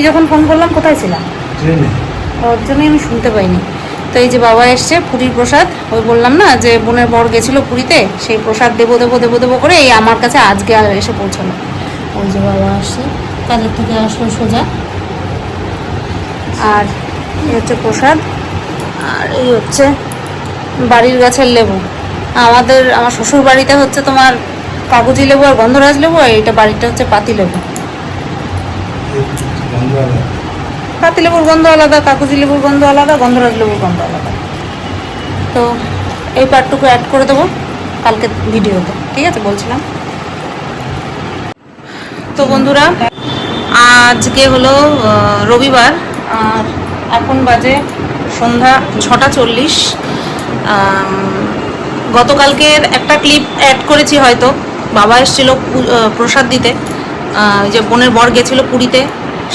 তুমি যখন ফোন করলাম কোথায় ছিলাম ওর জন্যই আমি শুনতে পাইনি। তো এই যে বাবা এসছে পুরীর প্রসাদ ওই বললাম না যে বোনের বর গেছিল পুরীতে সেই প্রসাদ দেবো দেবো দেবো দেবো করে এই আমার কাছে আজকে আর এসে পৌঁছালো। ওই যে বাবা আসছে কাজের থেকে আসলো সোজা। আর এই হচ্ছে প্রসাদ আর এই হচ্ছে বাড়ির গাছের লেবু। আমাদের আমার শ্বশুর বাড়িতে হচ্ছে তোমার কাগজি লেবু আর গন্ধরাজ লেবু আর এইটা বাড়িটা হচ্ছে পাতি লেবু। পাতি লেবুর গন্ধ আলাদা কাগজি লেবুর গন্ধ আলাদা, গন্ধরাজ লেবুর গন্ধ আলাদা। তো এই পার্টটুকু অ্যাড করে দেবো কালকে ভিডিওতে, ঠিক আছে? বলছিলাম। তো বন্ধুরা, আজকে হলো রবিবার, আর এখন বাজে সন্ধ্যা ছটা চল্লিশ। গতকালকের একটা ক্লিপ অ্যাড করেছি হয়তো। বাবা এসেছিল প্রসাদ দিতে। যে বোনের বর গেছিল পুরীতে।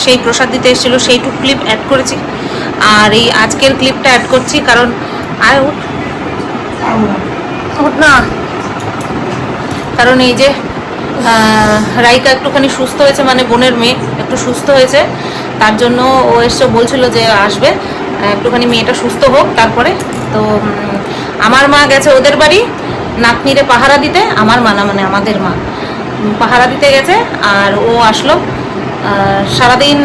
সেই প্রসাদ দিতে এসেছিল, সেইটুক ক্লিপ অ্যাড করেছি। আর এই আজকের ক্লিপটা অ্যাড করছি কারণ আয় উঠ। উঠ না। কারণ এই যে রাইকা একটুখানি সুস্থ হয়েছে মানে বোনের মেয়ে একটু সুস্থ হয়েছে, তার জন্য ও এসে বলছিল যে আসবে একটুখানি মেয়েটা সুস্থ হোক তারপরে। তো আমার মা গেছে ওদের বাড়ি, নাতনিরে পাহারা দিতে, আমার মা না মানে আমাদের মা। পাহারা দিতে গেছে, আর ও আসলো। সারাদিন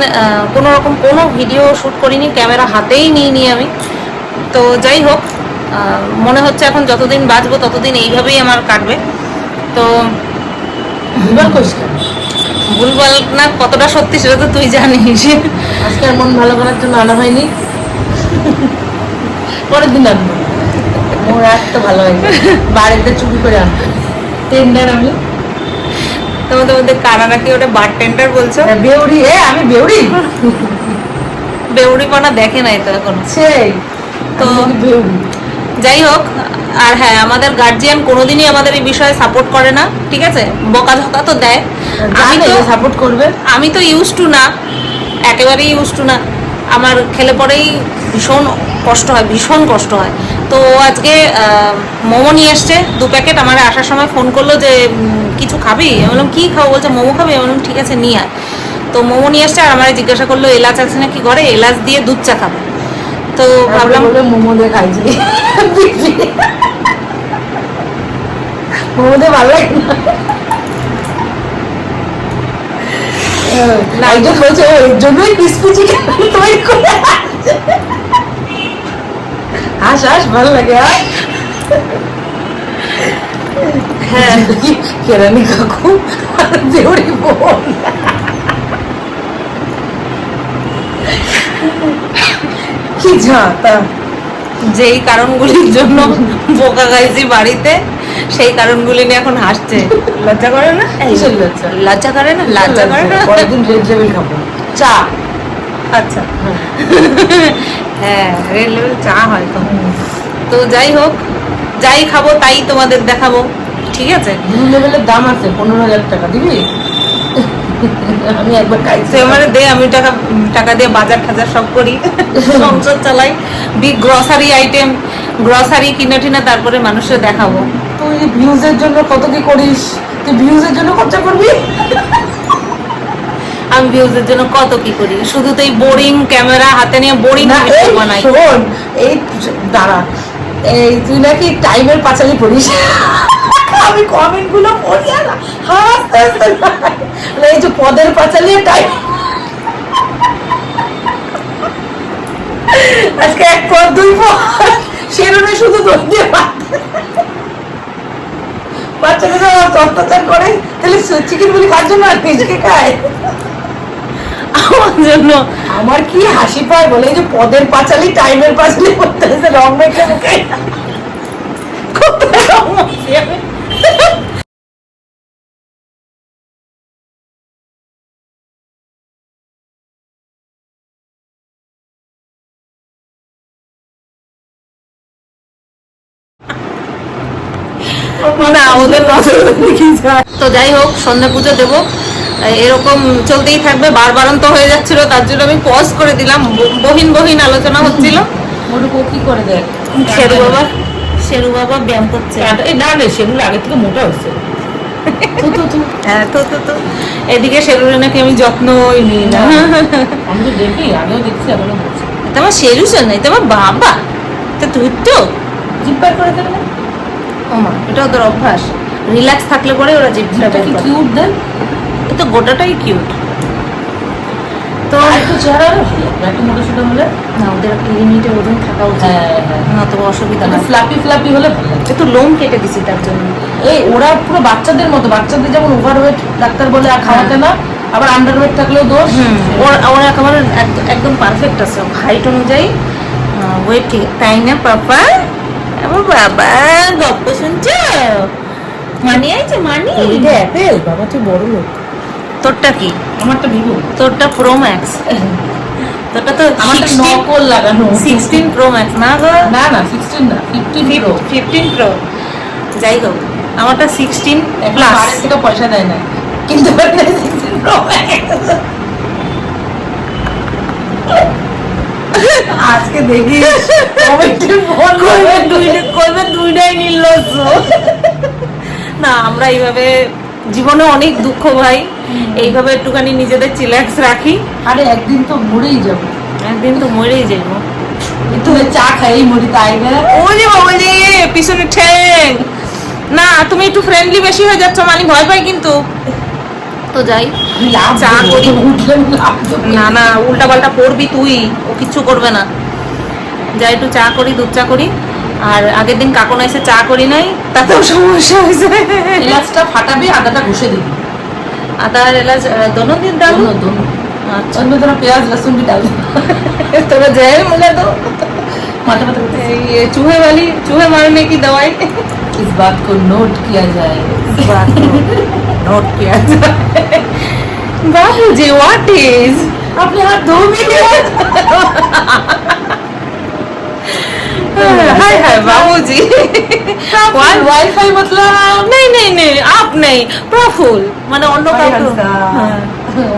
কোনো রকম কোনো ভিডিও শ্যুট করিনি ক্যামেরা হাতেই নিইনি আমি। তো যাই হোক মনে হচ্ছে এখন যতদিন বাঁচবো ততদিন এইভাবেই আমার কাটবে। তো করিস কেন? না কতটা সত্যি সেটা তো তুই জানিস। আজকে আর মন ভালো করার জন্য আনা হয়নি। পরের দিন আনব। মোর আর তো ভালো হয়নি। বাড়িতে চুপি করে আনব। টেন্ডার আমি। তোমাদের মধ্যে কারা নাকি ওটা বার টেন্ডার বলছো বেউড়ি এ আমি বেউড়ি বেউড়িপনা দেখে নাই তো এখন। সেই তো- তো যাই হোক আর হ্যাঁ আমাদের গার্জিয়ান কোনোদিনই আমাদের এই বিষয়ে সাপোর্ট করে না ঠিক আছে? বকা ধকা তো দেয়। আমি তো সাপোর্ট করবে? আমি তো ইউজ টু না একেবারেই ইউজ টু না। আমার খেলে পরেই ভীষণ কষ্ট হয় ভীষণ কষ্ট হয়। তো আজকে মোমো নিয়ে এসছে। দু প্যাকেট আমার আসার সময় ফোন করল যে কিছু খাবি? আমি বললাম কী খাব? বলছে মোমো খাবি? আমি বললাম ঠিক আছে নিয়ে আয়। তো মোমো নিয়ে এসছে আর আমার জিজ্ঞাসা করল এলাচ আছে নাকি ঘরে? এলাচ দিয়ে দুধ চা খাব। তো ভাবলাম মোমো দিয়ে খাইছি। মোমো দিয়ে ভালো লাগে না। একজন বলছে "ও, এর জন্যই ক্রিসপি চিকেন তৈরি করে আসছে।" হাস হাস ভালো লাগে হ্যাঁ। কেরানি কাকু আর দেউড়ি বোন। কি ঝাঁতা যেই কারণগুলির জন্য বোকা গাইছি বাড়িতে সেই কারণগুলি নিয়ে এখন হাসছে। লজ্জা করে না? কিসের লজ্জা? লজ্জা করে না? লজ্জা করে না। পরের দিন রেড লেভেল খাব। চা। আচ্ছা হ্যাঁ রেড লেভেল চা হয়তো তো। যাই হোক যাই খাব তাই তোমাদের দেখাবো ঠিক আছে? ব্লু লেভেলের দাম আছে পনেরো হাজার টাকা দিবি? আমি একবার খাইছি আমার দে আমি টাকা টাকা দিয়ে বাজার টাজার সব করি সংসার চালাই। বিগ গ্রসারি আইটেম গ্রসারি কিনে টিনে তারপরে মানুষের দেখাবো। তুই ভিউজের জন্য কত কি করিস? তুই ভিউজের জন্য খরচা করবি? আমি ভিউজের জন্য কত কি করি? শুধু তো এই বোরিং ক্যামেরা হাতে নিয়ে বোরিং বানাই। শোন এই দাঁড়া এই তুই নাকি টাইমের পাঁচালি পড়িস? আমি কমেন্টগুলো পড়ি আর হাসতে হাসতে এই যে পদের পাঁচালি টাইম আজকে এক পদ দুই পদ সেরনে শুধু দোষ দিয়ে বাচ্চাদের অত্যাচার করে তাহলে চিকেন গুলি কার জন্য আর নিজেকে খায়? আমার জন্য। আমার কি হাসি পায় বলে? যে পদের পাঁচালি টাইমের পাঁচালি করতে হয়েছে রং মেখে মুখে। কোথায় রং না ওদের নজর দেখি যায়। তো যাই হোক সন্ধ্যা পুজো দেবো। এরকম চলতেই থাকবে বারবারন্ত হয়ে যাচ্ছিল তার জন্য আমি পজ করে দিলাম বহিন বহিন আলোচনা হচ্ছিল। মোটুকু কি করে দেখ? শেরু বাবা শেরু বাবা ব্যায়াম করছে এই না না সেগুলো আগে থেকে মোটা হচ্ছে তো তো তো। হ্যাঁ এদিকে সেলুনে নাকি আমি যত্নই নিই না। আমি তো দেখি আগেও দেখছি এখনও বলছি তোমার সেলুশন নাই তোমার বাবা। তো তুই তো। করে দেবে না? এটা ওদের অভ্যাস। রিল্যাক্স থাকলে পরে ওরা জিপটা কিউট দেন এ তো গোটাটাই কিউট তো একটু চেহারা হলে? না ওদের একটা লিমিটে ওজন থাকা উচিত। হ্যাঁ হ্যাঁ না তো অসুবিধা না। ফ্লাপি ফ্লাপি হলে একটু লোম কেটে দিছি তার জন্য। এই ওরা পুরো বাচ্চাদের মতো বাচ্চাদের যেমন ওভারওয়েট ডাক্তার বলে আর খাওয়াতে না আবার আন্ডারওয়েট থাকলেও দোষ। ওর একেবারে একদম পারফেক্ট আছে। হাইট অনুযায়ী ওয়েট ঠিক তাই না পাপা? আমার বাবা শুনছো? মানি আছে মানি। এটা অ্যাপেল বাবা তুই বড় লোক তোরটা কি? আমারটা ভিভো তোরটা প্রো ম্যাক্স তোরটা তো আমারটা নকল লাগানো। সিক্সটিন প্রো ম্যাক্স না গো। না না সিক্সটিন না ফিফটিন প্রো ফিফটিন প্রো যাই হোক আমারটা সিক্সটিন এখন প্লাস বাড়ির থেকে পয়সা দেয় না কিন্তু সিক্সটিন প্রো আজকে দেখি কমেন্টে ফোন কইবে দুইটা কইবে দুইটাই নির্লজ্জ না আমরা এইভাবে জীবনে অনেক দুঃখ ভাই। এইভাবে একটুখানি নিজেদের চিল্যাক্স রাখি। আরে একদিন তো মরেই যাব। একদিন তো মরেই তুমি চা খাই মরি তাই না? ওরে পিছনে ঠ্যাং। না তুমি একটু ফ্রেন্ডলি বেশি হয়ে যাচ্ছ মানে ভয় পাই কিন্তু। তো যাই চা করি। না। না উল্টা পাল্টা পড়বি তুই ও কিচ্ছু করবে না। যাই একটু চা করি দুধ চা করি। আর আগের দিন কাকন এসে চা করি নাই তাতেও সমস্যা হয়েছে। এলাচটা ফাটাবি আদাটা ঘষে দিবি। आता याला दोनों दिन डालो? दोनों दोनों. अच्छा. दोनों तरफ़ प्याज लहसुन भी डाल. थोड़ा तो जहर मिला तो. माता पता तो. ये चूहे वाली चूहे मारने की दवाई। इस बात को नोट किया जाए. इस बात को नोट किया जाए। बाबू जी व्हाट इज़ आप यहाँ दो मिनट हाय हाय हाँ। बाबू जी वाईफाई मतलब नहीं नहीं नहीं आप नहीं प्रफुल মানে অন্য কাউকে হ্যাঁ।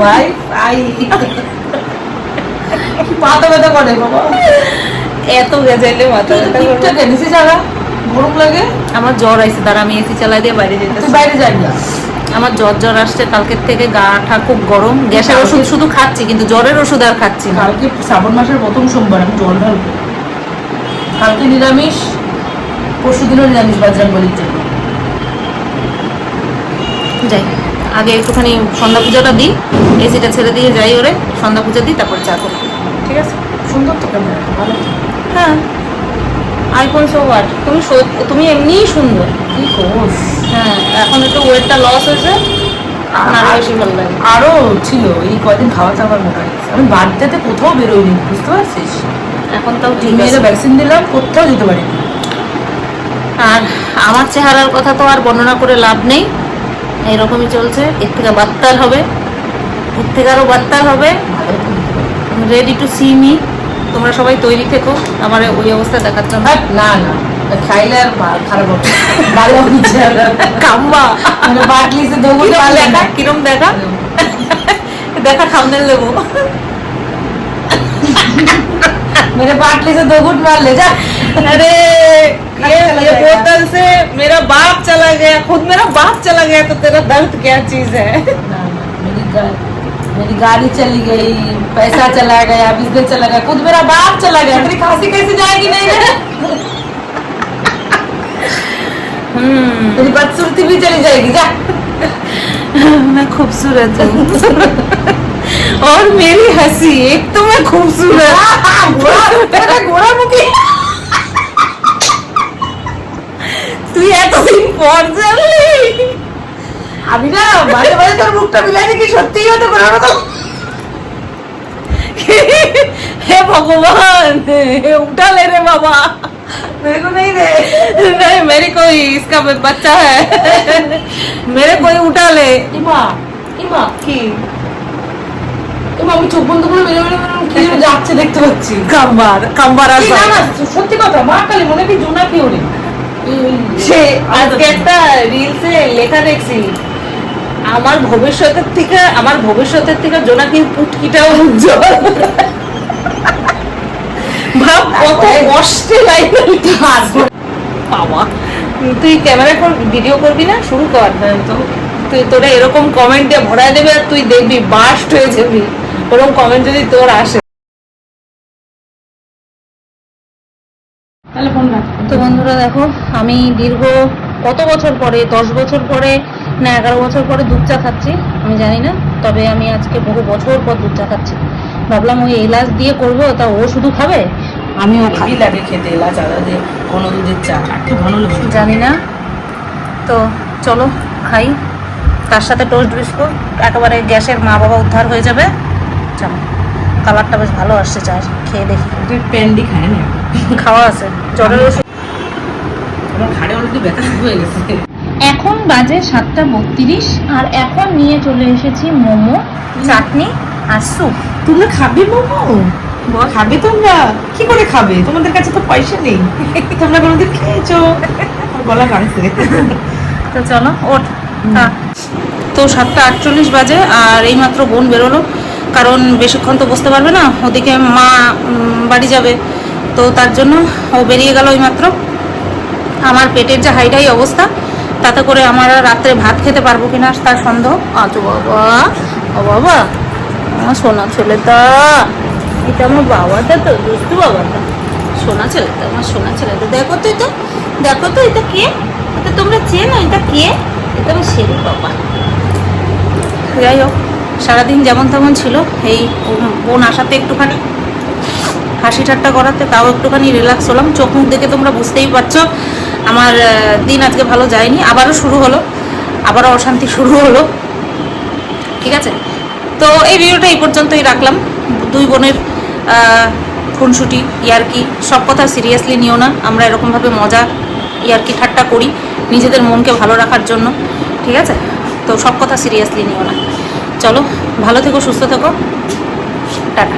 वाईफाई মাথা ব্যথা করে বাবা এত গেজাইলে মাথা তুই তো ব্যথা করে। ঠিকঠাক নিচে যারা গরম লাগে আমার জ্বর আইছে দাঁড়া আমি এসি চালাই দিয়ে বাইরে তুই যেতেছি বাইরে যাবি না আমার জ্বর জ্বর আসছে কালকের থেকে গাটা খুব গরম গ্যাসের কালকে- ওষুধ শুধু খাচ্ছি কিন্তু জ্বরের ওষুধ আর খাচ্ছি না কালকে শ্রাবণ মাসের প্রথম সোমবার আমি জল ঢালবো কালকে নিরামিষ পরশু দিনও নিরামিষ বাজরাং বলির জন্য যাই আগে একটুখানি সন্ধ্যা পূজাটা দিই এসিটা ছেড়ে দিয়ে যাই ওরে সন্ধ্যা পূজা দিই তারপর চা করি। ঠিক আছে? সুন্দর তো ক্যামেরা ভালো হ্যাঁ। আইফোন সো হোয়াট তুমি তুমি এমনিই সুন্দর। কি কোষ? হ্যাঁ এখন একটু ওয়েটটা লস হয়েছে এখন আরও বেশি ভালো লাগে। আরও ছিল এই কয়দিন খাওয়া চাওয়ার মোটা আমি বার্থডেতে কোথাও বেরোইনি বুঝতে পারছিস? এখন তাও ঠিক ভ্যাকসিন দিলাম কোথাও যেতে পারি আর আমার চেহারার কথা তো আর বর্ণনা করে লাভ নেই এরকমই চলছে এর থেকে বাত্তার হবে এর থেকে আরও বাত্তার হবে ভালো তো দিতে পারি। রেডি টু সি মি তোমরা সবাই তৈরি থেকো আমার ওই অবস্থা দেখার জন্য হাট, না না খাইলে আর ভা- খারাপ হবে ভালো হচ্ছে কাম্বা মানে বাটলি সে দোগুলো কিরম পারলে দেখা না কিরম দেখা দেখা থামনেল দেবো मेरे बाटली से दो घुट मार ले जा अरे मेरा बाप चला गया खुद मेरा बाप चला गया तो तेरा दर्द क्या चीज़ है? मेरी, गाड़ी चली गई पैसा चला गया बिज़नेस चला गया खुद मेरा बाप चला गया। मेरी खांसी कैसे जाएगी नहीं है? हम्म। मेरी बदसूरती भी चली जाएगी जा। मैं खूबसूरत हूँ। और मेरी हँसी एक तो मैं खूबसूरत। हाँ, हाँ, घोड़ा मुखी। তুই এতদিন পর জানলি আমি না মাঝে মাঝে তোর মুখটা মিলাই দেখি সত্যিই হতো কোনো রকম हे भगवान उठा ले रे बाबा मेरे को नहीं दे नहीं मेरी कोई इसका बच्चा है मेरे कोई उठा ले ইমা ইমা কি ইমা আমি চোখ বন্ধ করে মেরে মেরে মেরে কি যেন যাচ্ছে দেখতে পাচ্ছি কাম্বার কাম্বার এই না না সত্যি কথা মা কালী মনে কি জোনা কি ওরে সে আজকে একটা রিলসে লেখা দেখছি আমার ভবিষ্যতের থেকে আমার ভবিষ্যতের থেকে জোনাকির পুটকিটাও উজ্জ্বল। ভাব কত কষ্টে লাইন বাবা তুই ক্যামেরা ভিডিও করবি না? শুরু কর হ্যাঁ, তো। তুই তোরা এরকম কমেন্ট দিয়ে ভরায় দেবে আর তুই দেখবি বাস্ট হয়ে যাবি। ওরকম কমেন্ট যদি তোর আসে। তাহলে ফোন রাখ। তো বন্ধুরা দেখো আমি দীর্ঘ কত বছর পরে দশ বছর পরে না এগারো বছর পরে দুধ চা খাচ্ছি আমি জানি না তবে আমি আজকে বহু বছর পর দুধ চা খাচ্ছি। ভাবলাম ওই এলাচ দিয়ে করব তা ও শুধু খাবে? আমিও খাই হেভি লাগে খেতে এলাচ আদা দিয়ে কোনো দুধের চা একটু ঘন জানি না। তো চলো খাই। তার সাথে টোস্ট বিস্কুট একেবারে গ্যাসের মা বাবা উদ্ধার হয়ে যাবে। চলো কালারটা বেশ ভালো আসছে চা খেয়ে দেখি। তুই প্যান্ডি খায় না? খাওয়া আছে জ্বরের ওষুধ আমার ঘাড়ে অলরেডি ব্যথা শুরু হয়ে গেছে। এখন বাজে সাতটা বত্রিশ আর এখন নিয়ে চলে এসেছি মোমো চাটনি আর স্যুপ। তোমরা খাবে মোমো? খাবে তোমরা? কি করে খাবে? তোমাদের কাছে তো পয়সা নেই। তোমরা কোনোদিন খেয়েছো? গলা তো চলো ওঠ তো সাতটা আটচল্লিশ বাজে আর এইমাত্র বোন বেরোলো। কারণ বেশিক্ষণ তো বসতে পারবে না। ওদিকে মা বাড়ি যাবে। তো তার জন্য ও বেরিয়ে গেল এইমাত্র। আমার পেটের যে হাইটাই অবস্থা, তাতে করে আমার রাত্রে ভাত খেতে পারব কিনা তার সন্দেহ। আচ্ছা বাবা, ও বাবা আমার সোনা ছেলেটা, এটা আমার বাবাটা তো, দুষ্টু বাবাটা। সোনা ছেলেটা, আমার সোনা ছেলেটা। দেখো তো এটা, দেখো তো এটা কে? এটা তোমরা চেনো, এটা কে? এটা আমার শেরু বাবা। যাই হোক, সারাদিন যেমন তেমন ছিল, এই বোন আসাতে একটুখানি হাসি ঠাট্টা করাতে, তাও একটুখানি রিল্যাক্স হলাম। চোখ মুখ দেখে তোমরা বুঝতেই পারছ। আমার দিন আজকে ভালো যায়নি, আবারও শুরু হলো, আবারও অশান্তি শুরু হলো। ঠিক আছে? তো এই ভিডিওটা এই পর্যন্তই রাখলাম। দুই বোনের খুনসুটি, ইয়ার্কি, সব কথা সিরিয়াসলি নিও না। আমরা এরকমভাবে মজা, ইয়ার্কি ঠাট্টা করি নিজেদের মনকে ভালো রাখার জন্য। ঠিক আছে? তো সব কথা সিরিয়াসলি নিও না। চলো, ভালো থেকো, সুস্থ থেকো। টাটা।